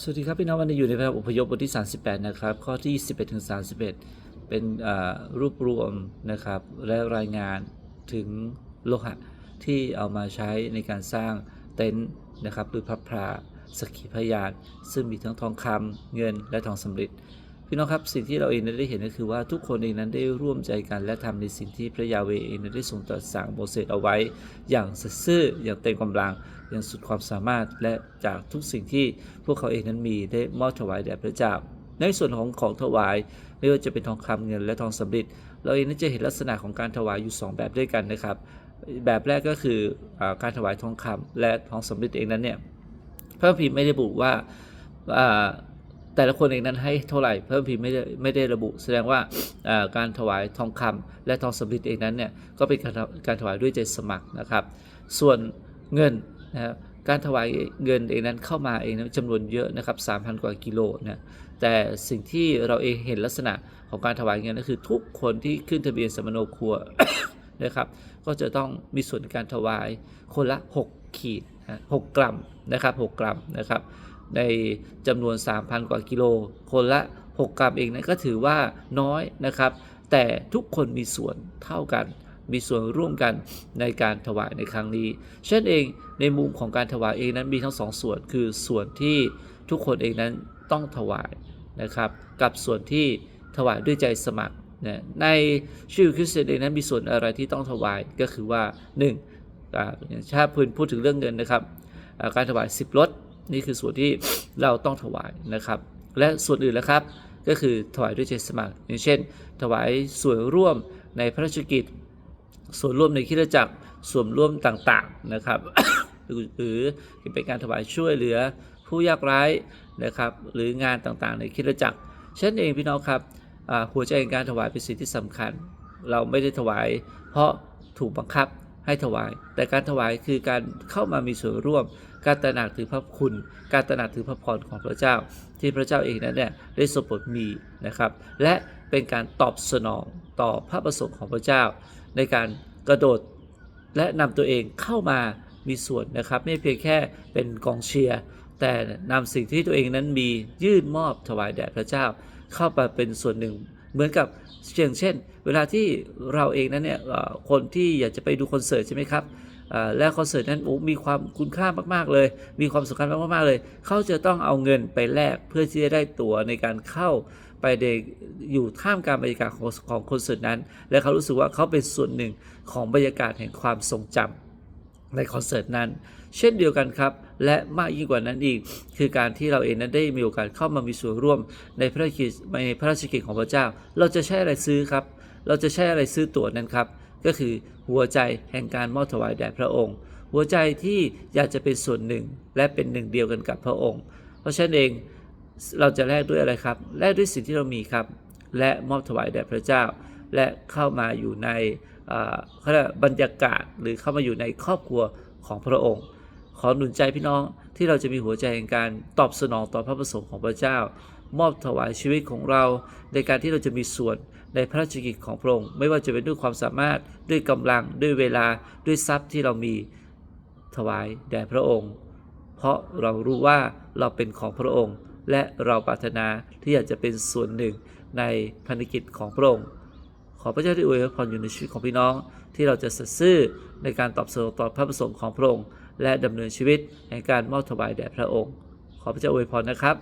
สวัสดีครับพี่น้องวันนี้อยู่ในพระอพยพบทที่ 38 นะครับ ข้อที่ 11ถึง31 เป็นรูปรวมนะครับ และรายงานถึงโลหะที่เอามาใช้ในการสร้างเต็นท์นะครับหรือพระพราสกิพยาน ซึ่งมีทั้งทองคำเงินและทองสำริด พี่น้องครับสิ่งที่เราเองนั้นได้เห็นก็คือว่าทุกคนเองนั้นได้ร่วมใจกัน และทำในสิ่งที่พระยาเวเองนั้นได้ทรงตรัสสั่งโมเสสเอาไว้ อย่างสัตย์ซื่ออย่างเต็มกำลังอย่างสุดความสามารถและจากทุกสิ่งที่พวกเขาเองนั้นมีได้มอบถวายแด่พระเจ้า ในส่วนของของถวายไม่ว่าจะเป็นทองคำเงินและทองสำริดเราเองนั้นจะเห็นลักษณะของการถวายอยู่ 2 แบบด้วยกันนะครับ แบบแรกก็คืออการถวายทองคำและทองสำริดเองนั้นเนี่ยพระคัมไม่ได้บุว่าอ่า แต่ละคนเองนั้นให้เท่าไหร่เพระคัมภีร์ไม่ได้ไม่ได้ระบุ แสดงว่าการถวายทองคำและทองสำริดเองนั้นเนี่ยก็เป็นการการถวายด้วยใจสมัครนะครับ ส่วนเงินนะครับการถวายเงินเองนั้นเข้ามาเองนั้นจำนวนเยอะนะครับ3,000 กว่ากิโลนะแต่สิ่งที่เราเองเห็นลักษณะของการถวายเงินก็คือทุกคนที่ขึ้นทะเบียนสมโนครัวนะครับ ก็จะต้องมีส่วนในการถวายคนละ 6 ขีดนะ6กรัมนะครับ 6 กรัมนะครับ ในจำนวน 3,000 กว่ากิโล คนละ 6 กรัมเองนั้นก็ถือว่าน้อยนะครับ แต่ทุกคนมีส่วนเท่ากัน มีส่วนร่วมกันในการถวายในครั้งนี้ เช่นเองในมุมของการถวายเองนั้นมีทั้งสองส่วน คือส่วนที่ทุกคนเองนั้นต้องถวายนะครับ กับส่วนที่ถวายด้วยใจสมัครนะในชื่อคริสเตียนเองนั้นมีส่วนอะไรที่ต้องถวายก็คือว่า1อ่าอย่างถ้าพูดพูดถึงเรื่องเงินนะครับ การถวาย 10รถ นี่คือส่วนที่เราต้องถวายนะครับ และส่วนอื่นแล้วครับก็คือถวายด้วยใจสมัครอย่างเช่น ถวายส่วนร่วมในพระราชกิจ ส่วนร่วมในคริสตจักรส่วนร่วมต่างๆนะครับ หรือเป็นการถวายช่วยเหลือผู้ยากไร้นะครับ หรืองานต่างๆ ในคริสตจักรเช่นเองพี่น้องครับหัวใจในการถวายเป็นสิ่งที่สำคัญ เราไม่ได้ถวายเพราะถูกบังคับ ให้ถวาย แต่การถวายคือการเข้ามามีส่วนร่วม การตระหนักถึงพระคุณ การตระหนักถึงพระพรของพระเจ้า ที่พระเจ้าเองนั้นเนี่ยได้ทรงโปรดมีนะครับ และเป็นการตอบสนองต่อพระประสงค์ของพระเจ้า ในการกระโดดและนำตัวเองเข้ามามีส่วนนะครับ ไม่เพียงแค่เป็นกองเชียร์แต่นำสิ่งที่ตัวเองนั้นมียื่นมอบถวายแด่พระเจ้า เข้าไปเป็นส่วนหนึ่ง เหมือนกับอย่างเช่น เวลาที่เราเองนั้นเนี่ยคนที่อยากจะไปดูคอนเสิร์ตใช่ไหมครับและคอนเสิร์ตนั้นมีความคุณค่ามาก ๆ เลย มีความสำคัญมาก ๆ เลย เขาจะต้องเอาเงินไปแลกเพื่อที่จะได้ตั๋วในการเข้าไปในอยู่ท่ามกลางบรรยากาศของของคอนเสิร์ตนั้น และเขารู้สึกว่าเขาเป็นส่วนหนึ่งของบรรยากาศแห่งความทรงจำ ในคอนเสิร์ตนั้น เช่นเดียวกันครับ และมากยิ่งกว่านั้นอีก คือการที่เราเองนั้นได้มีโอกาสเข้ามามีส่วนร่วมในพระราชกิจในพระราชกิจของพระเจ้า เราจะใช้อะไรซื้อครับ เราจะใช้อะไรซื้อตั๋วนั้นครับ ก็คือหัวใจแห่งการมอบถวายแด่พระองค์ หัวใจที่อยากจะเป็นส่วนหนึ่งและเป็นหนึ่งเดียวกันกับพระองค์ เพราะฉะนั้นเองเราจะแลกด้วยอะไรครับแลกด้วยสิ่งที่เรามีครับ และมอบถวายแด่พระเจ้า และเข้ามาอยู่ใน เอ่อเขาเรียกบรรยากาศหรือเข้ามาอยู่ในครอบครัวของพระองค์ ขอหนุนใจพี่น้องที่เราจะมีหัวใจแห่งการตอบสนองต่อพระประสงค์ของพระเจ้า มอบถวายชีวิตของเรา ในการที่เราจะมีส่วนในพระราชกิจของพระองค์ ไม่ว่าจะเป็นด้วยความสามารถด้วยกำลังด้วยเวลาด้วยทรัพย์ที่เรามีถวายแด่พระองค์ เพราะเรารู้ว่าเราเป็นของพระองค์ และเราปรารถนาที่อยากจะเป็นส่วนหนึ่งในพันธกิจของพระองค์ ขอพระเจ้าที่อวยพรอยู่ในชีวิตของพี่น้อง ที่เราจะสัตย์ซื่อในการตอบสนองต่อพระประสงค์ของพระองค์และดำเนินชีวิตแห่งการมอบถวายแด่พระองค์ ขอพระเจ้าอวยพรนะครับ